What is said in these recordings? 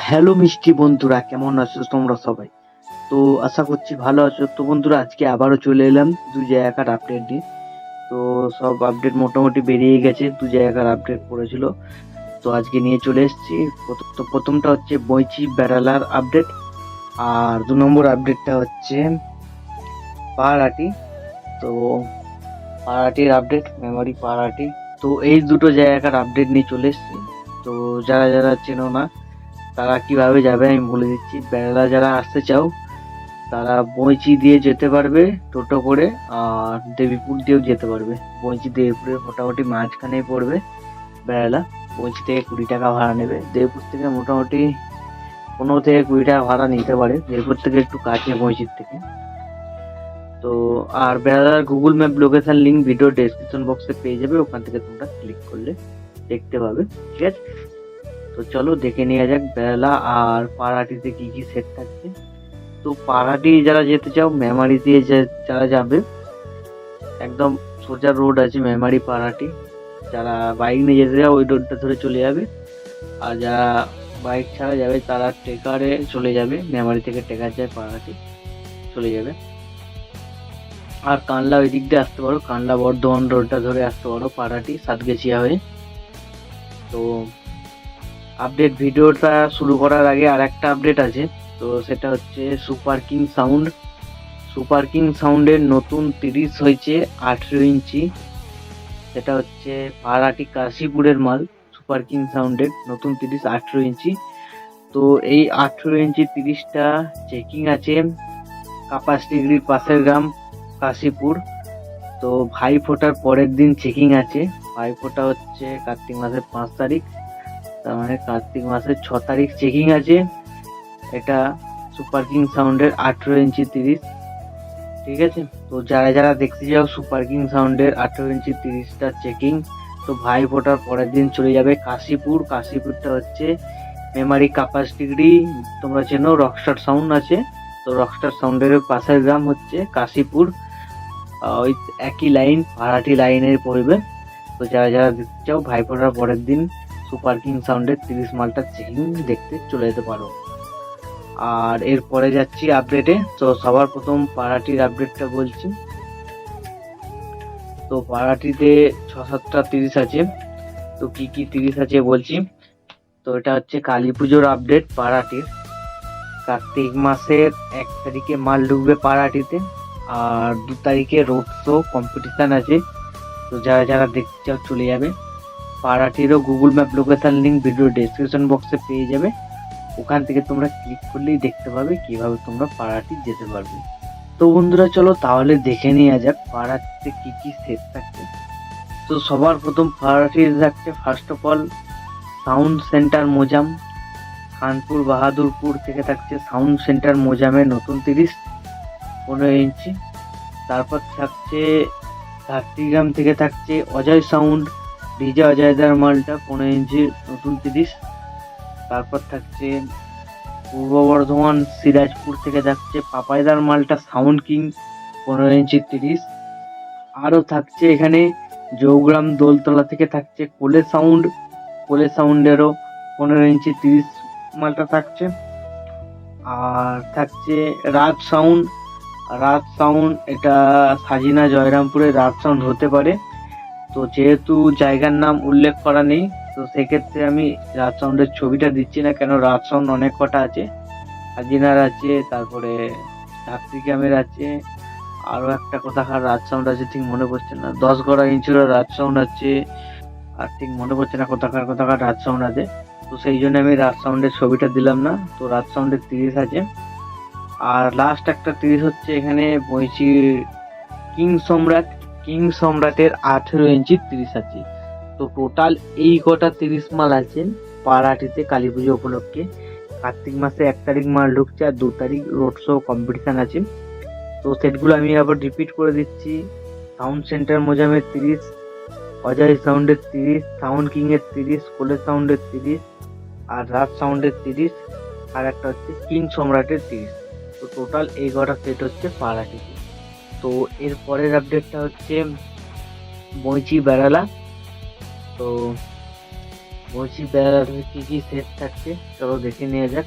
Hello মিষ্টি বন্ধুরা, কেমন আছো তোমরা সবাই? তো আশা করছি ভালো আছো। তো বন্ধুরা, আজকে আবারও চলে এলাম দু জায়গার আপডেট নিয়ে। তো সব আপডেট মোটামুটি বেরিয়ে গেছে দু জায়গার আপডেট পড়েছিল। তো আজকে নিয়ে চলে এসেছি। তো প্রথমটা হচ্ছে বইচি বেড়ালার আপডেট আর দু নম্বর আপডেটটা হচ্ছে পাহাড়াটি তো পাহাড়াটির আপডেট মেমোরি পাহাড়াটি তো এই দুটো জায়গার আপডেট নিয়ে চলে এসেছি। তো যারা যারা চেনো না তারা কীভাবে যাবে আমি বলে দিচ্ছি। বেড়ালা যারা আসতে চাও, তারা বইচি দিয়ে যেতে পারবে টোটো করে আর দেবীপুর দিয়েও যেতে পারবে। বইচি দেবীপুরের মোটামুটি মাঝখানেই পড়বে বেড়ালা বইচি থেকে কুড়ি টাকা ভাড়া নেবে। দেবীপুর থেকে মোটামুটি পনেরো থেকে কুড়ি টাকা ভাড়া নিতে পারে। দেবীপুর থেকে একটু কাছে বইচির থেকে। তো আর বেড়ালার Google map location link video description বক্সে পেয়ে যাবে। ওখান থেকে তোমরা ক্লিক করলে দেখতে পাবে। ঠিক আছে? তো চলো দেখে নেওয়া যাক বেলা আর পাড়াটিতে কি কি সেট থাকছে। তো পাড়াটি যারা যেতে চাও, মেমারি দিয়ে যারা যাবে, একদম সোজা রোড আছে মেমারি পাড়াটি। যারা বাইক নিয়ে যেতে চাও, ওই রোডটা ধরে চলে যাবে। আর যারা বাইক ছাড়া যাবে, তারা টেকারে চলে যাবে। মেমারি থেকে টেকার যায় পাড়াটি, চলে যাবে। আর কানলা ওই দিক দিয়ে আসতে পারো। কানলা বর্ধমান রোডটা ধরে আসতে পারো পাড়াটি, সাতগেছিয়া হয়ে। তো আপডেট ভিডিওটা শুরু করার আগে আর একটা আপডেট আছে। তো সেটা হচ্ছে super king sound super king সাউন্ডের নতুন তিরিশ হয়েছে আঠেরো ইঞ্চি। সেটা হচ্ছে পাড়াটি কাশীপুরের মাল সুপার কিং সাউন্ডের নতুন তিরিশ আঠেরো ইঞ্চি। তো এই আঠেরো ইঞ্চি তিরিশটা চেকিং আছে। কাপাস ডিগ্রির পাশের গ্রাম, কাশীপুর। তো ভাই ফোটার পরের দিন চেকিং আছে। ভাই ফোটা হচ্ছে কার্তিক মাসের পাঁচ তারিখ। তার মানে কার্তিক মাসের ছ তারিখ চেকিং আছে। এটা সুপার কিং সাউন্ডের আঠেরো ইঞ্চি তিরিশ, ঠিক আছে? তো যারা যারা দেখতে যাও সুপার কিং সাউন্ডের আঠেরো ইঞ্চি তিরিশটা চেকিং তো ভাই ফোটার পরের দিন চলে যাবে কাশীপুর। কাশীপুরটা হচ্ছে মেমারি কাপাস ডিগ্রি তোমরা চেনো রকস্টার সাউন্ড আছে। তো রকস্টার সাউন্ডের পাশের গ্রাম হচ্ছে কাশীপুর। ওই একই লাইন ভাড়াটি লাইনের পড়বে। তো যারা যারা দেখতে চাও ভাই ফোটার পরের দিন সুপার কিং সাউন্ডের তিরিশ মালটা চেকিং দেখতে চলে যেতে পারো। আর এরপরে যাচ্ছি আপডেটে তো সবার প্রথম পাড়াটির আপডেটটা বলছি। তো পাড়াটিতে ছ সাতটা তিরিশ আছে। তো কি কি তিরিশ আছে বলছি। তো এটা হচ্ছে কালী পুজোর আপডেট পাড়াটির। কার্তিক মাসের এক তারিখে মাল ঢুকবে পাড়াটিতে। আর দু তারিখে রোড শো কম্পিটিশান আছে। তো যারা যারা দেখতে চাও চলে যাবে। পাড়াটিরও Google map location link video description বক্সে পেয়ে যাবে। ওখান থেকে তোমরা ক্লিক করলেই দেখতে পাবে কীভাবে তোমরা পাড়াটি যেতে পারবে। তো বন্ধুরা, চলো তাহলে দেখে নেওয়া যাক পাড়াটিতে কি কি সেট থাকছে। তো সবার প্রথম পাড়াটি থাকছে first of all sound centre Mojam. Khanpur, Bahadurpur থেকে থাকছে সাউন্ড সেন্টার মোজামের নতুন তিরিশ, পনেরো ইঞ্চি তারপর থাকছে ঝাড়গ্রাম থেকে থাকছে অজয় সাউন্ড ডিজে অজয়দার মালটা পনেরো ইঞ্চির নতুন তিরিশ। তারপর থাকছে পূর্ব বর্ধমান সিরাজপুর থেকে থাকছে পাপাইদার মালটা সাউন্ড কিং পনেরো ইঞ্চি তিরিশ। আরও থাকছে এখানে জৌগ্রাম দোলতলা থেকে থাকছে কোলে সাউন্ড কোলে সাউন্ডেরও পনেরো ইঞ্চি তিরিশ মালটা থাকছে। আর থাকছে রাজ সাউন্ড রাজ সাউন্ড এটা সাজিনা জয়রামপুরের রাজ সাউন্ড হতে পারে। তো যেহেতু জায়গার নাম উল্লেখ করা নেই, তো সেক্ষেত্রে আমি রাজ সাউন্ডের ছবিটা দিচ্ছি না, কেন রাজ সাউন্ড অনেক কটা আছে। হাজিনার আছে, তারপরে ঢাকরিগ্রামের আছে আরও একটা কোথাকার রাজ সাউন্ড আছে, ঠিক মনে পড়ছে না। দশ গড়া ইঞ্চুর রাজ সাউন্ড আছে, আর ঠিক মনে পড়ছে না কোথাকার কোথাকার রাজ সাউন্ড আছে। তো সেই জন্য আমি রাজ সাউন্ডের ছবিটা দিলাম না, তো রাজ সাউন্ডের তিরিশ আছে। আর লাস্ট একটা তিরিশ হচ্ছে এখানে বইছি কিং সম্রাট কিং সম্রাটের আঠেরো ইঞ্চি তিরিশ আছে। তো টোটাল এই কটা তিরিশ মাল আছে পাড়াটিতে কালী পুজো উপলক্ষে। কার্তিক মাসে এক তারিখ মাল ঢুকছে আর দু তারিখ রোড শো কম্পিটিশান আছে। তো সেটগুলো আমি আবার রিপিট করে দিচ্ছি। সাউন্ড সেন্টার মোজামের তিরিশ, অজয় সাউন্ডের তিরিশ সাউন্ড কিংয়ের তিরিশ কোলে সাউন্ডের তিরিশ, আর রাজ সাউন্ডের তিরিশ, আর একটা হচ্ছে কিং সম্রাটের তিরিশ। তো টোটাল এই কটা সেট হচ্ছে পাড়াটিতে। তো এর পরের আপডেটটা হচ্ছে বইচি বেড়ালা। তো বইচি বেড়াতে কি কি সেট থাকছে, চলো দেখে নেওয়া যাক।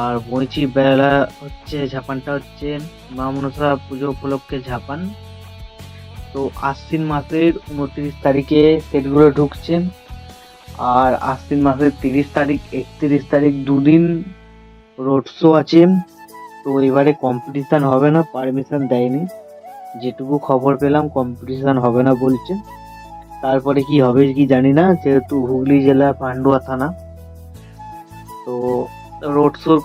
আর বইচি বেড়া হচ্ছে, ঝাপানটা হচ্ছে মা মনসা পুজো উপলক্ষে ঝাপান। তো আশ্বিন মাসের উনত্রিশ তারিখে সেটগুলো ঢুকছে। আর আশ্বিন মাসের তিরিশ তারিখ, একত্রিশ তারিখ দুদিন রোড শো আছে। তো এবারে কম্পিটিশন হবে না পারমিশন দেয়নি। যেটুকু খবর পেলাম কম্পিটিশন হবে না বলছে। তারপরে কি হবে কি জানি না, যেহেতু হুগলি জেলা পান্ডুয়া থানা। তো রোড শোর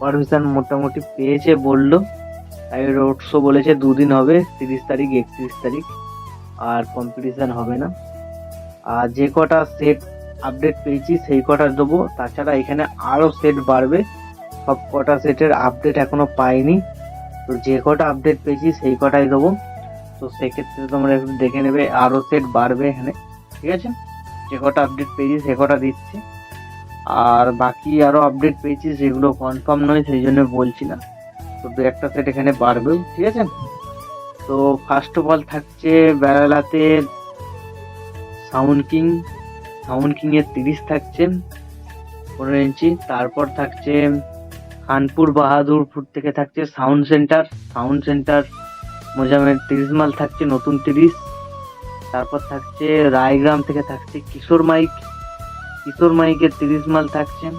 পারমিশন মোটামুটি পেয়েছে বলল। তাই রোড শো বলেছে দুদিন হবে, তিরিশ তারিখ, একত্রিশ তারিখ। আর কম্পিটিশন হবে না। আর যে কটা সেট আপডেট পেয়েছি, সেই কটা দেবো। তাছাড়া এখানে আরও সেট বাড়বে। সব কটা সেটের আপডেট এখনও পাইনি। তো যে কটা আপডেট পেয়েছি সেই কটাই দেবো। তো সেক্ষেত্রে তোমরা একটু দেখে নেবে আরও সেট বাড়বে এখানে। ঠিক আছে? যে কটা আপডেট পেয়েছি সে কটা দিচ্ছি। আর বাকি আরও আপডেট পেয়েছি সেগুলো কনফার্ম নয়, সেই জন্য বলছি না তো দু একটা সেট এখানে বাড়বেও, ঠিক আছে? তো ফার্স্ট অফ অল থাকছে বেড়ালাতে সাউন্ড কিং সাউন্ড কিং এর তিরিশ থাকছে, পনেরো ইঞ্চি। তারপর থাকছে কানপুর বাহাদুরপুর থেকে থাকছে সাউন্ড সেন্টার। সাউন্ড সেন্টার মোজামের তিরিশ মাল থাকছে নতুন তিরিশ। তারপর থাকছে রায়গ্রাম থেকে থাকছে কিশোর মাইক। কিশোর মাইকের তিরিশ মাল থাকছেন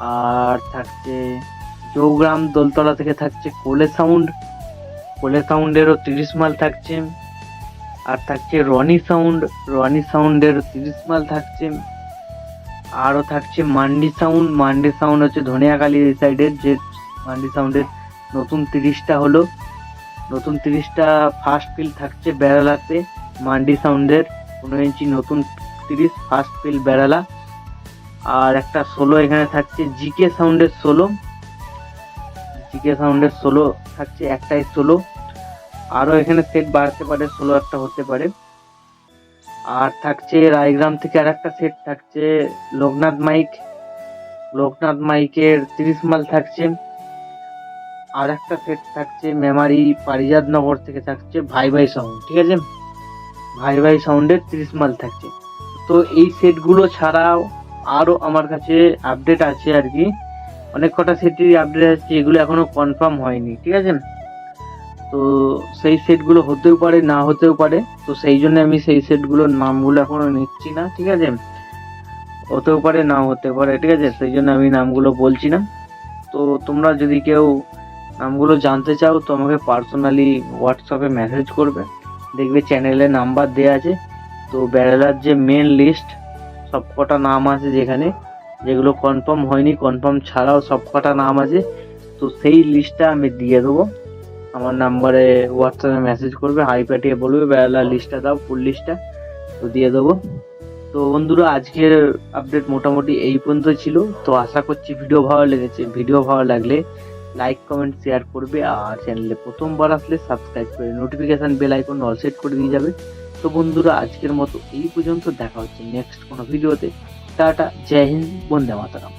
আর থাকছে চৌগ্রাম দোলতলা থেকে থাকছে কোলে সাউন্ড। কোলে সাউন্ডেরও তিরিশ মাল থাকছে। আর থাকছে রনি সাউন্ড। রনি সাউন্ডের তিরিশ মাল থাকছে। আরও থাকছে মান্ডি সাউন্ড মান্ডি সাউন্ড হচ্ছে ধনিয়াকালী এই সাইডের যে মান্ডি সাউন্ডের নতুন তিরিশটা হলো। নতুন তিরিশটা ফার্স্ট ফিল থাকছে বেড়ালাতে, মান্ডি সাউন্ডের পনেরো ইঞ্চি নতুন তিরিশ ফার্স্ট ফিল বেড়ালা। আর একটা ষোলো এখানে থাকছে জিকে সাউন্ডের ষোলো জিকে সাউন্ডের ষোলো থাকছে একটাই ষোলো আরও এখানে সেট বাড়তে পারে ষোলো একটা হতে পারে। আর থাকছে রায়গ্রাম থেকে আর একটা সেট থাকছে লোকনাথ মাইক। লোকনাথ মাইকের তিরিশ মাল থাকছে। আর একটা সেট থাকছে মেমারি পারিজাত নগর থেকে থাকছে ভাই ভাই সাউন্ড ঠিক আছে? ভাই ভাই সাউন্ডের তিরিশ মাল থাকছে। তো এই সেটগুলো ছাড়াও আরও আমার কাছে আপডেট আছে আর কি। অনেক কটা সেটেরই আপডেট আছে, এগুলো এখনও কনফার্ম হয়নি, ঠিক আছে? তো সেই সেটগুলো হতেও পারে, না হতেও পারে। তো সেই জন্য আমি সেই সেটগুলোর নামগুলো এখনও নিচ্ছি না, ঠিক আছে? হতেও পারে না হতে পারে, ঠিক আছে? সেই জন্য আমি নামগুলো বলছি না। তো তোমরা যদি কেউ নামগুলো জানতে চাও, তো আমাকে পার্সোনালি হোয়াটসঅ্যাপে মেসেজ করবে। দেখবে চ্যানেলে নাম্বার দেওয়া আছে। তো বেড়ালার যে মেন লিস্ট সব কটা নাম আছে যেখানে। যেগুলো কনফার্ম হয়নি কনফার্ম ছাড়াও সব কটা নাম আছে। তো সেই লিস্টটা আমি দিয়ে দেবো। আমার নাম্বারে হোয়াটসঅ্যাপে মেসেজ করবে, হাই পাঠিয়ে বলবে বেড়ালার লিস্টটা দাও ফুল লিস্টটা তো দিয়ে দেবো। তো বন্ধুরা, আজকের আপডেট মোটামুটি এই পর্যন্ত ছিল। তো আশা করছি ভিডিও ভালো লেগেছে। ভিডিও ভালো লাগলে লাইক কমেন্ট শেয়ার করবে আর চ্যানেলে প্রথমবার আসলে সাবস্ক্রাইব করে notification bell icon all set করে দিয়ে যাবে। তো বন্ধুরা, আজকের মতো এই পর্যন্ত। দেখা হচ্ছে নেক্সট কোনো ভিডিওতে টাটা, জয় হিন্দ, বন্দে মাতারাম।